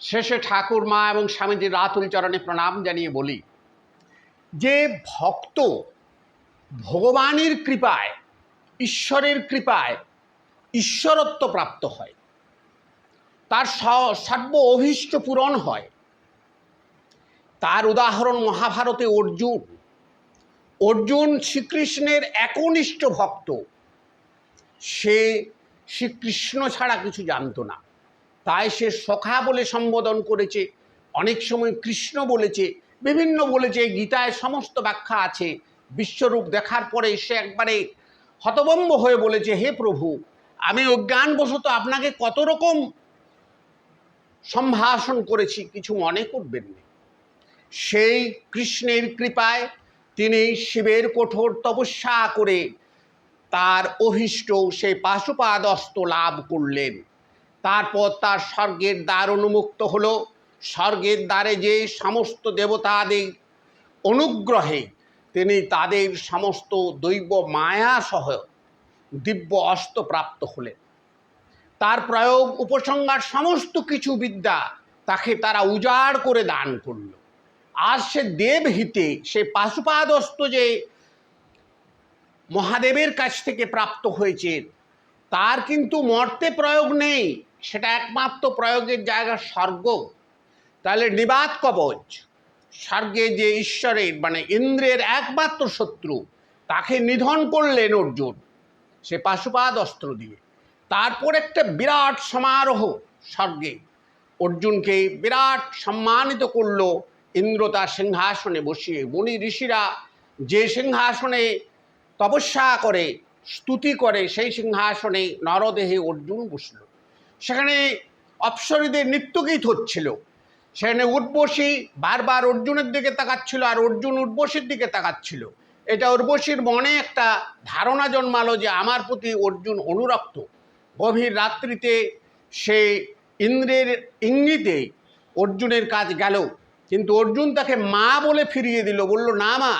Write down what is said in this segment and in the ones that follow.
শেষে ঠাকুর, মা এবং স্বামীজির রাতুল চরণে প্রণাম জানিয়ে বলি, যে ভক্ত ভগবানের কৃপায়, ঈশ্বরের কৃপায় ঈশ্বরত্ব প্রাপ্ত হয়, তার সর্ব অভীষ্ট পূরণ হয়, তার উদাহরণ মহাভারতে অর্জুন অর্জুন শ্রীকৃষ্ণের একনিষ্ঠ ভক্ত, সে শ্রীকৃষ্ণ ছাড়া কিছু জানতো না। তাই সে সখা বলে সম্বোধন করেছে, অনেক সময় কৃষ্ণ বলেছে, বিভিন্ন বলেছে গীতায় সমস্ত ব্যাখ্যা আছে। বিশ্বরূপ দেখার পরে সে একবারে হতবম্ব হয়ে বলেছে, হে প্রভু, আমি অজ্ঞানবশত আপনাকে কত রকম সম্ভাষণ করেছি, কিছু মনে করবেন না। সেই কৃষ্ণের কৃপায় তিনি শিবের কঠোর তপস্যা করে তার অভিষ্ট সেই পাশুপাদস্ত লাভ করলেন। তারপর তার স্বর্গের দ্বার উন্মুক্ত হল। স্বর্গের দ্বারে যে সমস্ত দেবতাদের অনুগ্রহে তিনি তাদের সমস্ত দৈব মায়াসহ দিব্য অস্ত্র প্রাপ্ত হলেন। তার প্রয়োগ, উপসংহার, সমস্ত কিছু বিদ্যা তাকে তারা উজাড় করে দান করল। আজ সে দেবহিতে, সে পাশুপাদস্ত যে মহাদেবের কাছ থেকে প্রাপ্ত হয়েছে, তার কিন্তু মর্তে প্রয়োগ নেই। সেটা একমাত্র প্রয়োগের জায়গা স্বর্গ। তাহলে নিবাত কবচ, স্বর্গে যে ঈশ্বরের মানে ইন্দ্রের একমাত্র শত্রু, তাকে নিধন করলেন অর্জুন। সে পাশুপাদ অস্ত্র দিয়ে। তারপর একটা বিরাট সমারোহ স্বর্গে। অর্জুনকে বিরাট সম্মানিত করল ইন্দ্র তার সিংহাসনে বসিয়ে। মুনি ঋষিরা যে সিংহাসনে তপস্যা করে, স্তুতি করে, সেই সিংহাসনে নরদেহে অর্জুন বসল। সেখানে অপ্সরীদের নৃত্যগীত হচ্ছিল। সেখানে উর্বশী বারবার অর্জুনের দিকে তাকাচ্ছিল আর অর্জুন উর্বশীর দিকে তাকাচ্ছিল। এটা উর্বশীর মনে একটা ধারণা জন্মালো যে আমার প্রতি অর্জুন অনুরক্ত। গভীর রাত্রিতে সে ইন্দ্রের ইঙ্গিতে অর্জুনের কাজ গেল। কিন্তু অর্জুন তাকে মা বলে ফিরিয়ে দিল। বলল, না মা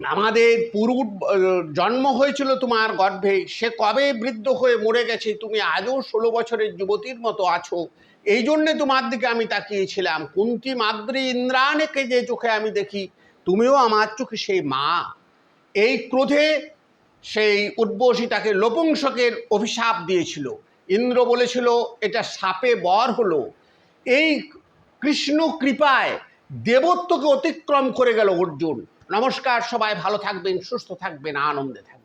আমাদের পূর্ব জন্ম হয়েছিল তোমার গর্ভে। সে কবে বৃদ্ধ হয়ে মরে গেছে? তুমি আজও ষোলো বছরের যুবতীর মতো আছো। এই জন্যে তোমার দিকে আমি তাকিয়েছিলাম। কুন্তি মাদ্রি ইন্দ্রাণীকে যে চোখে আমি দেখি, তুমিও আমার চোখে সেই মা। এই ক্রোধে সেই উদ্বসী তাকে লোপংসকের অভিশাপ দিয়েছিল। ইন্দ্র বলেছিল, এটা সাপে বর হলো। এই কৃষ্ণ কৃপায় দেবত্বকে অতিক্রম করে গেল অর্জুন। নমস্কার সবাই ভালো থাকবেন সুস্থ থাকবেন আনন্দে থাকবেন।